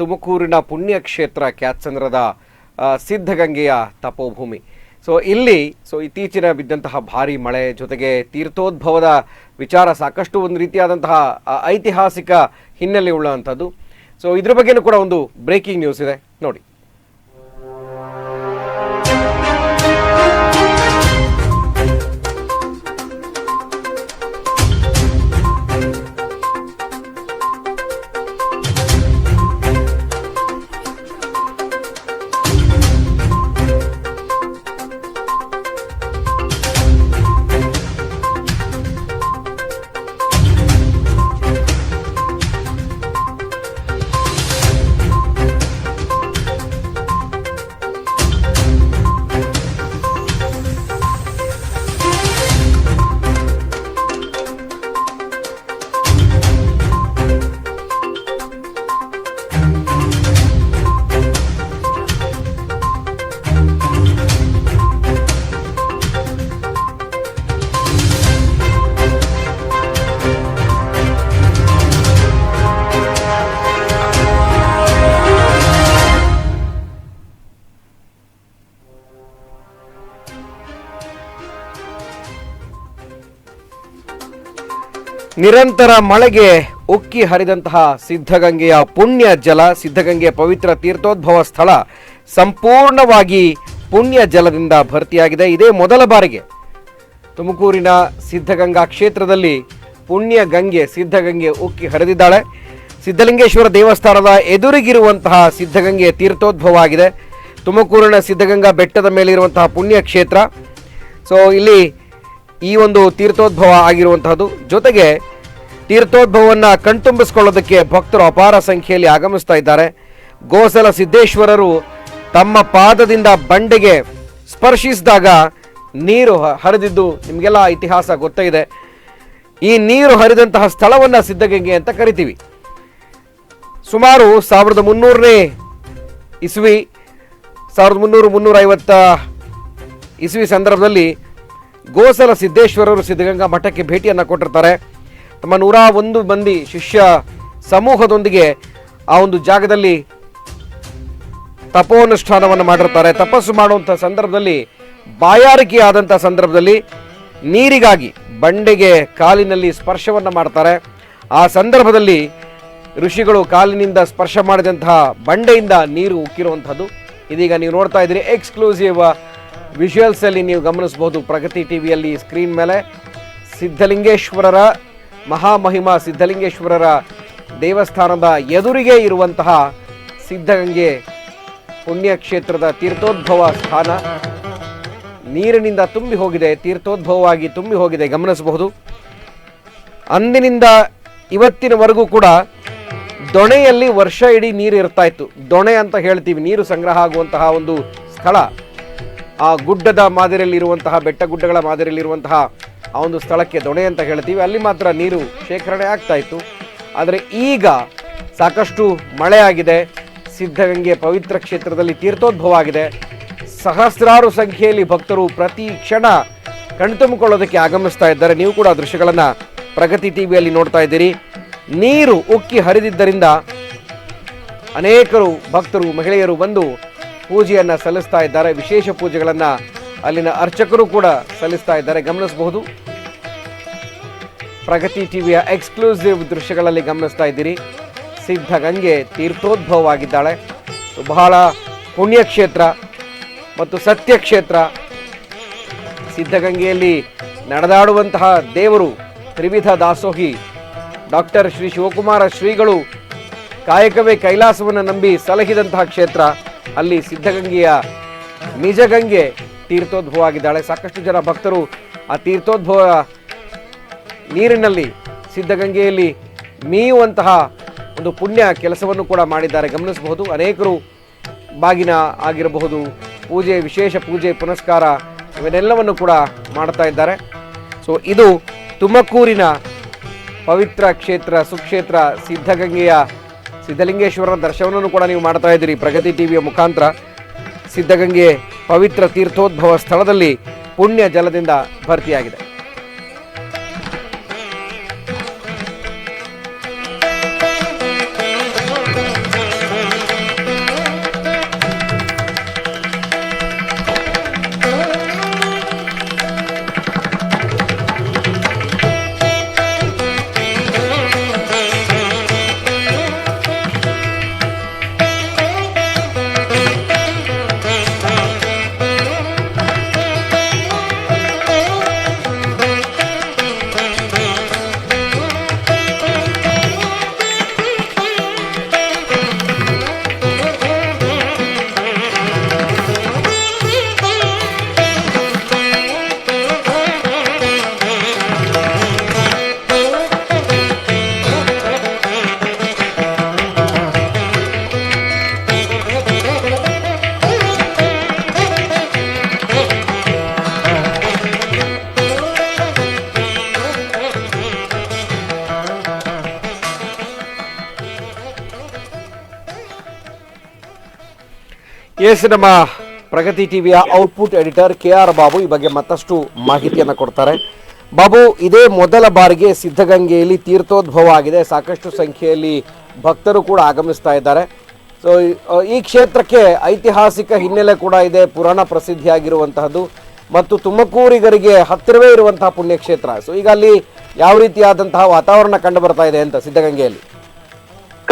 ತುಮಕೂರಿನ ಪುಣ್ಯಕ್ಷೇತ್ರ ಕ್ಯಾತ್ಸಂದ್ರದ ಸಿದ್ಧಗಂಗೆಯ ತಪೋಭೂಮಿ. ಸೊ ಇಲ್ಲಿ ಸೊ ಇತ್ತೀಚಿನ ಬಿದ್ದಂತಹ ಭಾರಿ ಮಳೆ ಜೊತೆಗೆ ತೀರ್ಥೋದ್ಭವದ ವಿಚಾರ ಸಾಕಷ್ಟು ಒಂದು ರೀತಿಯಾದಂತಹ ಐತಿಹಾಸಿಕ ಹಿನ್ನೆಲೆ ಉಳ್ಳಂಥದ್ದು. ಸೊ ಇದ್ರ ಬಗ್ಗೆನೂ ಕೂಡ ಒಂದು ಬ್ರೇಕಿಂಗ್ ನ್ಯೂಸ್ ಇದೆ. ನೋಡಿ. ನಿರಂತರ ಮಳೆಗೆ ಉಕ್ಕಿ ಹರಿದಂತಹ ಸಿದ್ಧಗಂಗೆಯ ಪುಣ್ಯ ಜಲ, ಸಿದ್ಧಗಂಗೆಯ ಪವಿತ್ರ ತೀರ್ಥೋದ್ಭವ ಸ್ಥಳ ಸಂಪೂರ್ಣವಾಗಿ ಪುಣ್ಯ ಜಲದಿಂದ ಭರ್ತಿಯಾಗಿದೆ. ಇದೇ ಮೊದಲ ಬಾರಿಗೆ ತುಮಕೂರಿನ ಸಿದ್ಧಗಂಗಾ ಕ್ಷೇತ್ರದಲ್ಲಿ ಪುಣ್ಯ ಗಂಗೆ, ಸಿದ್ಧಗಂಗೆ ಉಕ್ಕಿ ಹರಿದಿದ್ದಾಳೆ. ಸಿದ್ಧಲಿಂಗೇಶ್ವರ ದೇವಸ್ಥಾನದ ಎದುರಿಗಿರುವಂತಹ ಸಿದ್ಧಗಂಗೆಯ ತೀರ್ಥೋದ್ಭವ ಆಗಿದೆ. ತುಮಕೂರಿನ ಸಿದ್ಧಗಂಗಾ ಬೆಟ್ಟದ ಮೇಲಿರುವಂತಹ ಪುಣ್ಯ ಕ್ಷೇತ್ರ. ಸೊ ಇಲ್ಲಿ ಈ ಒಂದು ತೀರ್ಥೋದ್ಭವ ಆಗಿರುವಂತಹದ್ದು. ಜೊತೆಗೆ ತೀರ್ಥೋದ್ಭವವನ್ನು ಕಣ್ತುಂಬಿಸಿಕೊಳ್ಳೋದಕ್ಕೆ ಭಕ್ತರು ಅಪಾರ ಸಂಖ್ಯೆಯಲ್ಲಿ ಆಗಮಿಸ್ತಾ ಇದ್ದಾರೆ. ಗೋಸಲ ಸಿದ್ದೇಶ್ವರರು ತಮ್ಮ ಪಾದದಿಂದ ಬಂಡೆಗೆ ಸ್ಪರ್ಶಿಸಿದಾಗ ನೀರು ಹರಿದಿದ್ದು ನಿಮಗೆಲ್ಲ ಇತಿಹಾಸ ಗೊತ್ತೇ ಈ ನೀರು ಹರಿದಂತಹ ಸ್ಥಳವನ್ನು ಸಿದ್ಧಗಂಗೆ ಅಂತ ಕರಿತೀವಿ. ಸುಮಾರು ಸಾವಿರದ ಮುನ್ನೂರನೇ ಇಸ್ವಿ, ಸಾವಿರದ ಮುನ್ನೂರು ಮುನ್ನೂರೈವತ್ತ ಇಸ್ವಿ ಸಂದರ್ಭದಲ್ಲಿ ಗೋಸಲ ಸಿದ್ದೇಶ್ವರರು ಸಿದ್ಧಗಂಗಾ ಮಠಕ್ಕೆ ಭೇಟಿಯನ್ನು ಕೊಟ್ಟಿರ್ತಾರೆ. ತಮ್ಮ ನೂರ ಒಂದು ಮಂದಿ ಶಿಷ್ಯ ಸಮೂಹದೊಂದಿಗೆ ಆ ಒಂದು ಜಾಗದಲ್ಲಿ ತಪೋನುಷ್ಠಾನವನ್ನು ಮಾಡಿರ್ತಾರೆ. ತಪಸ್ಸು ಮಾಡುವಂಥ ಸಂದರ್ಭದಲ್ಲಿ ಬಾಯಾರಿಕೆ ಆದಂಥ ಸಂದರ್ಭದಲ್ಲಿ ನೀರಿಗಾಗಿ ಬಂಡೆಗೆ ಕಾಲಿನಲ್ಲಿ ಸ್ಪರ್ಶವನ್ನು ಮಾಡ್ತಾರೆ. ಆ ಸಂದರ್ಭದಲ್ಲಿ ಋಷಿಗಳು ಕಾಲಿನಿಂದ ಸ್ಪರ್ಶ ಮಾಡಿದಂತಹ ಬಂಡೆಯಿಂದ ನೀರು ಉಕ್ಕಿರುವಂಥದ್ದು. ಇದೀಗ ನೀವು ನೋಡ್ತಾ ಇದ್ದೀರಿ, ಎಕ್ಸ್ಕ್ಲೂಸಿವ್ ವಿಜುವಲ್ಸ್ ಅಲ್ಲಿ ನೀವು ಗಮನಿಸಬಹುದು, ಪ್ರಗತಿ ಟಿವಿಯಲ್ಲಿ ಸ್ಕ್ರೀನ್ ಮೇಲೆ ಸಿದ್ಧಲಿಂಗೇಶ್ವರರ ಮಹಾಮಹಿಮಾ, ಸಿದ್ಧಲಿಂಗೇಶ್ವರರ ದೇವಸ್ಥಾನದ ಎದುರಿಗೆ ಇರುವಂತಹ ಸಿದ್ಧಗಂಗೆ ಪುಣ್ಯಕ್ಷೇತ್ರದ ತೀರ್ಥೋದ್ಭವ ಸ್ಥಾನ ನೀರಿನಿಂದ ತುಂಬಿ ಹೋಗಿದೆ, ತೀರ್ಥೋದ್ಭವವಾಗಿ ತುಂಬಿ ಹೋಗಿದೆ, ಗಮನಿಸಬಹುದು. ಅಂದಿನಿಂದ ಇವತ್ತಿನವರೆಗೂ ಕೂಡ ದೊಣೆಯಲ್ಲಿ ವರ್ಷ ಇಡೀ ನೀರು ಇರ್ತಾ ಇತ್ತು. ದೊಣೆ ಅಂತ ಹೇಳ್ತೀವಿ, ನೀರು ಸಂಗ್ರಹ ಆಗುವಂತಹ ಒಂದು ಸ್ಥಳ. ಆ ಗುಡ್ಡದ ಮಾದರಿಯಲ್ಲಿರುವಂತಹ, ಬೆಟ್ಟ ಗುಡ್ಡಗಳ ಮಾದರಿಯಲ್ಲಿರುವಂತಹ ಆ ಒಂದು ಸ್ಥಳಕ್ಕೆ ದೊಣೆ ಅಂತ ಹೇಳ್ತೀವಿ. ಅಲ್ಲಿ ಮಾತ್ರ ನೀರು ಶೇಖರಣೆ ಆಗ್ತಾ ಇತ್ತು. ಆದರೆ ಈಗ ಸಾಕಷ್ಟು ಮಳೆ ಆಗಿದೆ. ಸಿದ್ಧಗಂಗೆ ಪವಿತ್ರ ಕ್ಷೇತ್ರದಲ್ಲಿ ತೀರ್ಥೋದ್ಭವ ಆಗಿದೆ ಸಹಸ್ರಾರು ಸಂಖ್ಯೆಯಲ್ಲಿ ಭಕ್ತರು ಪ್ರತಿ ಕ್ಷಣ ಕಣ್ತುಂಬಿಕೊಳ್ಳೋದಕ್ಕೆ ಆಗಮಿಸ್ತಾ ಇದ್ದಾರೆ. ನೀವು ಕೂಡ ದೃಶ್ಯಗಳನ್ನು ಪ್ರಗತಿ ಟಿವಿಯಲ್ಲಿ ನೋಡ್ತಾ ಇದ್ದೀರಿ. ನೀರು ಉಕ್ಕಿ ಹರಿದಿದ್ದರಿಂದ ಅನೇಕರು ಭಕ್ತರು, ಮಹಿಳೆಯರು ಬಂದು ಪೂಜೆಯನ್ನು ಸಲ್ಲಿಸ್ತಾ ಇದ್ದಾರೆ. ವಿಶೇಷ ಪೂಜೆಗಳನ್ನು ಅಲ್ಲಿನ ಅರ್ಚಕರು ಕೂಡ ಸಲ್ಲಿಸ್ತಾ ಇದ್ದಾರೆ. ಗಮನಿಸಬಹುದು. ಪ್ರಗತಿ ಟಿವಿಯ ಎಕ್ಸ್ಕ್ಲೂಸಿವ್ ದೃಶ್ಯಗಳಲ್ಲಿ ಗಮನಿಸ್ತಾ ಇದ್ದೀರಿ. ಸಿದ್ಧಗಂಗೆ ತೀರ್ಥೋದ್ಭವವಾಗಿದ್ದಾಳೆ. ಬಹಳ ಪುಣ್ಯಕ್ಷೇತ್ರ ಮತ್ತು ಸತ್ಯಕ್ಷೇತ್ರ. ಸಿದ್ಧಗಂಗೆಯಲ್ಲಿ ನಡೆದಾಡುವಂತಹ ದೇವರು ತ್ರಿವಿಧ ದಾಸೋಹಿ. ಡಾಕ್ಟರ್ ಶ್ರೀ ಶಿವಕುಮಾರ ಶ್ರೀಗಳು ಕಾಯಕವೇ ಕೈಲಾಸವನ್ನು ನಂಬಿ ಸಲಹಿದಂತಹ ಕ್ಷೇತ್ರ. ಅಲ್ಲಿ ಸಿದ್ಧಗಂಗೆಯ ತೀರ್ಥೋದ್ಭವ ಆಗಿದ್ದಾಳೆ ಸಾಕಷ್ಟು ಜನ ಭಕ್ತರು ಆ ತೀರ್ಥೋದ್ಭವ ನೀರಿನಲ್ಲಿ ಸಿದ್ಧಗಂಗೆಯಲ್ಲಿ ಮೀಯುವಂತಹ ಒಂದು ಪುಣ್ಯ ಕೆಲಸವನ್ನು ಕೂಡ ಮಾಡಿದ್ದಾರೆ. ಗಮನಿಸಬಹುದು, ಅನೇಕರು ಬಾಗಿನ ಆಗಿರಬಹುದು, ಪೂಜೆ, ವಿಶೇಷ ಪೂಜೆ, ಪುನಸ್ಕಾರ ಇವನ್ನೆಲ್ಲವನ್ನು ಕೂಡ ಮಾಡ್ತಾ ಇದ್ದಾರೆ. ಸೊ ಇದು ತುಮಕೂರಿನ ಪವಿತ್ರ ಕ್ಷೇತ್ರ, ಸುಕ್ಷೇತ್ರ ಸಿದ್ಧಗಂಗೆಯ ಸಿದ್ಧಲಿಂಗೇಶ್ವರನ ದರ್ಶನವನ್ನು ಕೂಡ ನೀವು ಮಾಡ್ತಾ ಇದ್ದೀರಿ. ಪ್ರಗತಿ ಟಿವಿಯ ಮುಖಾಂತರ ಸಿದ್ಧಗಂಗೆ ಪವಿತ್ರ ತೀರ್ಥೋದ್ಭವ ಸ್ಥಳದಲ್ಲಿ ಪುಣ್ಯ ಜಲದಿಂದ ಭರ್ತಿಯಾಗಿದೆ. ಎಸ್ ನಮ್ಮ ಪ್ರಗತಿ ಟಿವಿಯ output editor K R Babu ಈ ಬಗ್ಗೆ ಮತ್ತಷ್ಟು ಮಾಹಿತಿಯನ್ನು ಕೊಡ್ತಾರೆ. ಬಾಬು, ಇದೇ ಮೊದಲ ಬಾರಿಗೆ ಸಿದ್ಧಗಂಗೆಯಲ್ಲಿ ತೀರ್ಥೋದ್ಭವ ಆಗಿದೆ. ಸಾಕಷ್ಟು ಸಂಖ್ಯೆಯಲ್ಲಿ ಭಕ್ತರು ಕೂಡ ಆಗಮಿಸ್ತಾ ಇದ್ದಾರೆ. ಸೊ ಈ ಕ್ಷೇತ್ರಕ್ಕೆ ಐತಿಹಾಸಿಕ ಹಿನ್ನೆಲೆ ಕೂಡ ಇದೆ. ಪುರಾಣ ಪ್ರಸಿದ್ಧಿಯಾಗಿರುವಂತಹದ್ದು ಮತ್ತು ತುಮಕೂರಿಗರಿಗೆ ಹತ್ತಿರವೇ ಇರುವಂತಹ ಪುಣ್ಯಕ್ಷೇತ್ರ. ಸೊ ಈಗ ಅಲ್ಲಿ ಯಾವ ರೀತಿಯಾದಂತಹ ವಾತಾವರಣ ಕಂಡು ಬರ್ತಾ ಇದೆ ಅಂತ ಸಿದ್ಧಗಂಗೆಯಲ್ಲಿ?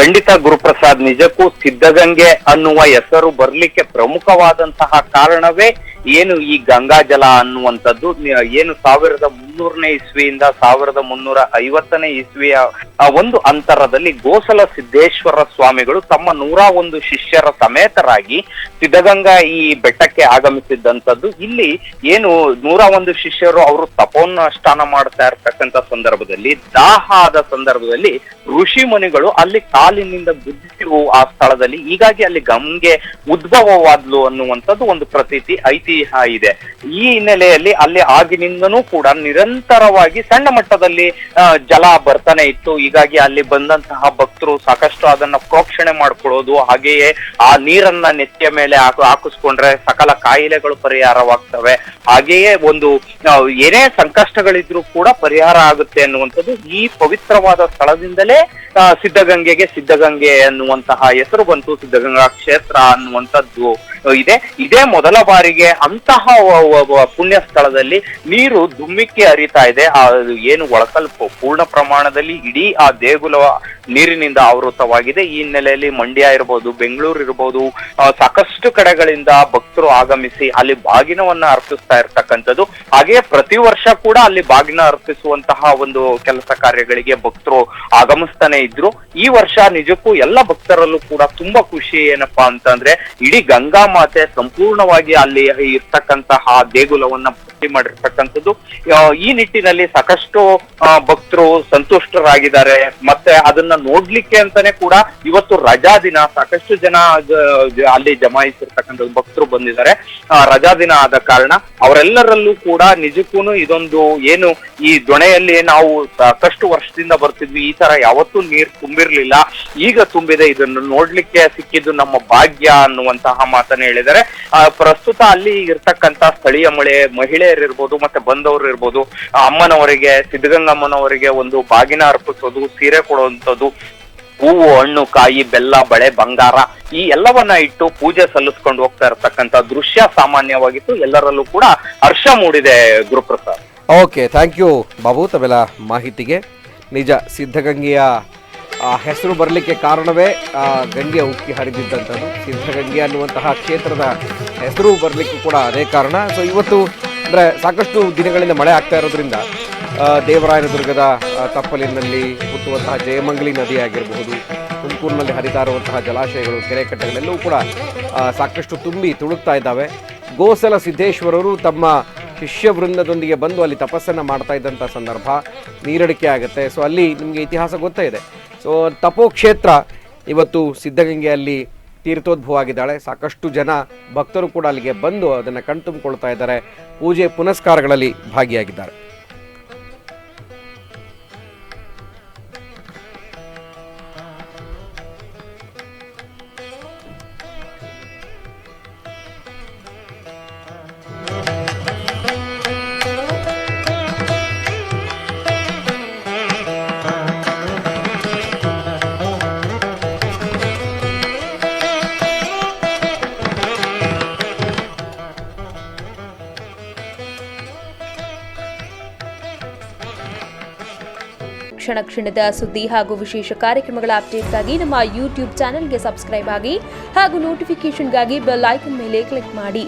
ಖಂಡಿತ ಗುರುಪ್ರಸಾದ್ ನಿಜಕ್ಕೂ ಸಿದ್ಧಗಂಗೆ ಅನ್ನುವ ಹೆಸರು ಬರ್ಲಿಕ್ಕೆ ಪ್ರಮುಖವಾದಂತಹ ಕಾರಣವೇ ಏನು ಈ ಗಂಗಾ ಜಲ ಅನ್ನುವಂಥದ್ದು ಏನು ಸಾವಿರದ ಮುನ್ನೂರನೇ ಇಸ್ವಿಯಿಂದ ಸಾವಿರದ ಮುನ್ನೂರ ಐವತ್ತನೇ ಇಸ್ವಿಯ ಒಂದು ಅಂತರದಲ್ಲಿ ಗೋಸಲ ಸಿದ್ದೇಶ್ವರ ಸ್ವಾಮಿಗಳು ತಮ್ಮ ನೂರ ಒಂದು ಶಿಷ್ಯರ ಸಮೇತರಾಗಿ ಸಿದ್ಧಗಂಗಾ ಈ ಬೆಟ್ಟಕ್ಕೆ ಆಗಮಿಸಿದ್ದಂಥದ್ದು. ಇಲ್ಲಿ ಏನು ನೂರ ಒಂದು ಶಿಷ್ಯರು ಅವರು ತಪೋನುಷ್ಠಾನ ಮಾಡ್ತಾ ಇರ್ತಕ್ಕಂಥ ಸಂದರ್ಭದಲ್ಲಿ ದಾಹ ಆದ ಸಂದರ್ಭದಲ್ಲಿ ಋಷಿ ಮುನಿಗಳು ಅಲ್ಲಿ ಕಾಲಿನಿಂದ ಗುದ್ದಿಸಿರು ಆ ಸ್ಥಳದಲ್ಲಿ ಹೀಗಾಗಿ ಅಲ್ಲಿ ಗಂಗೆ ಉದ್ಭವವಾದ್ಲು ಅನ್ನುವಂಥದ್ದು ಒಂದು ಪ್ರತೀತಿ, ಐತಿಹ್ಯ ಇದೆ. ಈ ಹಿನ್ನೆಲೆಯಲ್ಲಿ ಅಲ್ಲಿ ಆಗಿನಿಂದನೂ ಕೂಡ ನಿರಂತರವಾಗಿ ಸಣ್ಣ ಮಟ್ಟದಲ್ಲಿ ಜಲ ಬರ್ತಾನೆ ಇತ್ತು. ಹೀಗಾಗಿ ಅಲ್ಲಿ ಬಂದಂತಹ ಭಕ್ತರು ಸಾಕಷ್ಟು ಅದನ್ನ ಪ್ರೋಕ್ಷಣೆ ಮಾಡ್ಕೊಳ್ಳೋದು, ಹಾಗೆಯೇ ಆ ನೀರನ್ನ ನೆತ್ತಿಯ ಮೇಲೆ ಹಾಕು, ಹಾಕಿಸ್ಕೊಂಡ್ರೆ ಸಕಲ ಕಾಯಿಲೆಗಳು ಪರಿಹಾರವಾಗ್ತವೆ. ಹಾಗೆಯೇ ಒಂದು ಏನೇ ಸಂಕಷ್ಟಗಳಿದ್ರು ಕೂಡ ಪರಿಹಾರ ಆಗುತ್ತೆ ಅನ್ನುವಂಥದ್ದು ಈ ಪವಿತ್ರವಾದ ಸ್ಥಳದಿಂದಲೇ ಸಿದ್ಧಗಂಗೆಗೆ ಸಿದ್ಧಗಂಗೆ ಅನ್ನುವಂತಹ ಹೆಸರು ಬಂತು. ಸಿದ್ಧಗಂಗಾ ಕ್ಷೇತ್ರ ಅನ್ನುವಂಥದ್ದು. ಇದೆ. ಇದೇ ಮೊದಲ ಬಾರಿಗೆ ಅಂತಹ ಪುಣ್ಯ ಸ್ಥಳದಲ್ಲಿ ನೀರು ಧುಮ್ಮಿಕ್ಕಿ ಹರಿತಾ ಇದೆ. ಆ ಏನು ಒಳಕಲ್ ಪೂರ್ಣ ಪ್ರಮಾಣದಲ್ಲಿ ಇಡೀ ಆ ದೇಗುಲ ನೀರಿನಿಂದ ಆವೃತವಾಗಿದೆ. ಈ ಹಿನ್ನೆಲೆಯಲ್ಲಿ ಮಂಡ್ಯ ಇರ್ಬೋದು, ಬೆಂಗಳೂರು ಇರ್ಬೋದು ಸಾಕಷ್ಟು ಕಡೆಗಳಿಂದ ಭಕ್ತರು ಆಗಮಿಸಿ ಅಲ್ಲಿ ಬಾಗಿನವನ್ನ ಅರ್ಪಿಸ್ತಾ ಇರ್ತಕ್ಕಂಥದ್ದು. ಹಾಗೆಯೇ ಪ್ರತಿ ವರ್ಷ ಕೂಡ ಅಲ್ಲಿ ಬಾಗಿನ ಅರ್ಪಿಸುವಂತಹ ಒಂದು ಕೆಲಸ ಕಾರ್ಯಗಳಿಗೆ ಭಕ್ತರು ಆಗಮಿಸ್ತಾನೆ ಇದ್ರು. ಈ ವರ್ಷ ನಿಜಕ್ಕೂ ಎಲ್ಲ ಭಕ್ತರಲ್ಲೂ ಕೂಡ ತುಂಬಾ ಖುಷಿ ಏನಪ್ಪಾ ಅಂತಂದ್ರೆ, ಇಡೀ ಗಂಗಾ ಮಾತೆ ಸಂಪೂರ್ಣವಾಗಿ ಅಲ್ಲಿ ಇರ್ತಕ್ಕಂತಹ ದೇಗುಲವನ್ನ ಭರ್ತಿ ಮಾಡಿರ್ತಕ್ಕಂಥದ್ದು. ಈ ನಿಟ್ಟಿನಲ್ಲಿ ಸಾಕಷ್ಟು ಭಕ್ತರು ಸಂತುಷ್ಟರಾಗಿದ್ದಾರೆ. ಮತ್ತೆ ಅದನ್ನ ನೋಡ್ಲಿಕ್ಕೆ ಅಂತಾನೆ ಕೂಡ ಇವತ್ತು ರಜಾ ದಿನ. ಸಾಕಷ್ಟು ಜನ ಅಲ್ಲಿ ಜಮಾಯಿಸಿರ್ತಕ್ಕಂಥ ಭಕ್ತರು ಬಂದಿದ್ದಾರೆ. ರಜಾ ದಿನ ಆದ ಕಾರಣ ಅವರೆಲ್ಲರಲ್ಲೂ ಕೂಡ ನಿಜಕ್ಕೂ ಇದೊಂದು ಏನು, ಈ ದೊಣೆಯಲ್ಲಿ ನಾವು ಸಾಕಷ್ಟು ವರ್ಷದಿಂದ ಬರ್ತಿದ್ವಿ. ಈ ತರ ಯಾವತ್ತೂ ನೀರ್ ತುಂಬಿರ್ಲಿಲ್ಲ. ಈಗ ತುಂಬಿದೆ. ಇದನ್ನು ನೋಡ್ಲಿಕ್ಕೆ ಸಿಕ್ಕಿದ್ದು ನಮ್ಮ ಭಾಗ್ಯ ಅನ್ನುವಂತಹ ಮಾತನ್ನ ಹೇಳಿದರೆ ಪ್ರಸ್ತುತ ಅಲ್ಲಿ ಇರ್ತಕ್ಕಂತ ಸ್ಥಳೀಯ ಮಳೆ ಮಹಿಳೆಯರಿರ್ಬೋದು ಮತ್ತೆ ಬಂದವರು ಇರ್ಬೋದು ಅಮ್ಮನವರಿಗೆ ಸಿದ್ಧಗಂಗಮ್ಮನವರಿಗೆ ಒಂದು ಬಾಗಿನ ಅರ್ಪಿಸೋದು ಸೀರೆ ಕೊಡುವಂಥದ್ದು ಹೂವು ಹಣ್ಣು ಕಾಯಿ ಬೆಲ್ಲ ಬಳೆ ಬಂಗಾರ ಈ ಎಲ್ಲವನ್ನ ಇಟ್ಟು ಪೂಜೆ ಸಲ್ಲಿಸ್ಕೊಂಡು ಹೋಗ್ತಾ ಇರತಕ್ಕಂತ ದೃಶ್ಯ ಸಾಮಾನ್ಯವಾಗಿತ್ತು ಎಲ್ಲರಲ್ಲೂ ಕೂಡ ಹರ್ಷ ಮೂಡಿದೆ Guruprasad. Okay thank you Babu. ತಮ್ಮೆಲ್ಲ ಮಾಹಿತಿಗೆ ನಿಜ ಸಿದ್ಧಗಂಗೆಯ ಹೆಸರು ಬರಲಿಕ್ಕೆ ಕಾರಣವೇ ಆ, ಗಂಗೆ ಉಕ್ಕಿ ಹರಿದಿದ್ದಂಥದ್ದು. ಸಿದ್ಧಗಂಗೆ ಅನ್ನುವಂತಹ ಕ್ಷೇತ್ರದ ಹೆಸರು ಬರಲಿಕ್ಕೂ ಕೂಡ ಅದೇ ಕಾರಣ. ಸೊ ಇವತ್ತು ಅಂದರೆ ಸಾಕಷ್ಟು ದಿನಗಳಿಂದ ಮಳೆ ಆಗ್ತಾ ಇರೋದ್ರಿಂದ ದೇವರಾಯನದುರ್ಗದ ತಪ್ಪಲಿನಲ್ಲಿ ಹುಟ್ಟುವಂತಹ ಜಯಮಂಗಲಿ ನದಿ ಆಗಿರಬಹುದು ತುಮಕೂರಿನಲ್ಲಿ ಹರಿತಾ ಇರುವಂತಹ ಜಲಾಶಯಗಳು, ಕೆರೆ ಕಟ್ಟೆಗಳೆಲ್ಲವೂ ಕೂಡ ಸಾಕಷ್ಟು ತುಂಬಿ ತುಳುಕ್ತಾ ಇದ್ದಾವೆ. ಗೋಸಲ ಸಿದ್ದೇಶ್ವರರು ತಮ್ಮ ಶಿಷ್ಯ ವೃಂದದೊಂದಿಗೆ ಬಂದು ಅಲ್ಲಿ ತಪಸ್ಸನ್ನು ಮಾಡ್ತಾ ಇದ್ದಂಥ ಸಂದರ್ಭ ನೀರಡಿಕೆ ಆಗುತ್ತೆ. ಸೊ ಅಲ್ಲಿ ನಿಮಗೆ ಇತಿಹಾಸ ಗೊತ್ತೇ ಇದೆ. ಸೊ ತಪೋಕ್ಷೇತ್ರ ಇವತ್ತು ಸಿದ್ಧಗಂಗೆಯಲ್ಲಿ ತೀರ್ಥೋದ್ಭವ ಆಗಿದ್ದಾಳೆ ಸಾಕಷ್ಟು ಜನ ಭಕ್ತರು ಕೂಡ ಅಲ್ಲಿಗೆ ಬಂದು ಅದನ್ನು ಕಣ್ತುಂಬಿಕೊಳ್ತಾ ಇದ್ದಾರೆ. ಪೂಜೆ ಪುನಸ್ಕಾರಗಳಲ್ಲಿ ಭಾಗಿಯಾಗಿದ್ದಾರೆ. ಕ್ಷಣ ಕ್ಷಣದ ಸುದ್ದಿ ಹಾಗೂ ವಿಶೇಷ ಕಾರ್ಯಕ್ರಮಗಳ ಅಪ್ಡೇಟ್ಗಾಗಿ ನಮ್ಮ ಯೂಟ್ಯೂಬ್ ಚಾನೆಲ್ಗೆ ಸಬ್ಸ್ಕ್ರೈಬ್ ಆಗಿ ಹಾಗೂ ನೋಟಿಫಿಕೇಷನ್ಗಾಗಿ ಬೆಲ್ ಐಕನ್ ಮೇಲೆ ಕ್ಲಿಕ್ ಮಾಡಿ.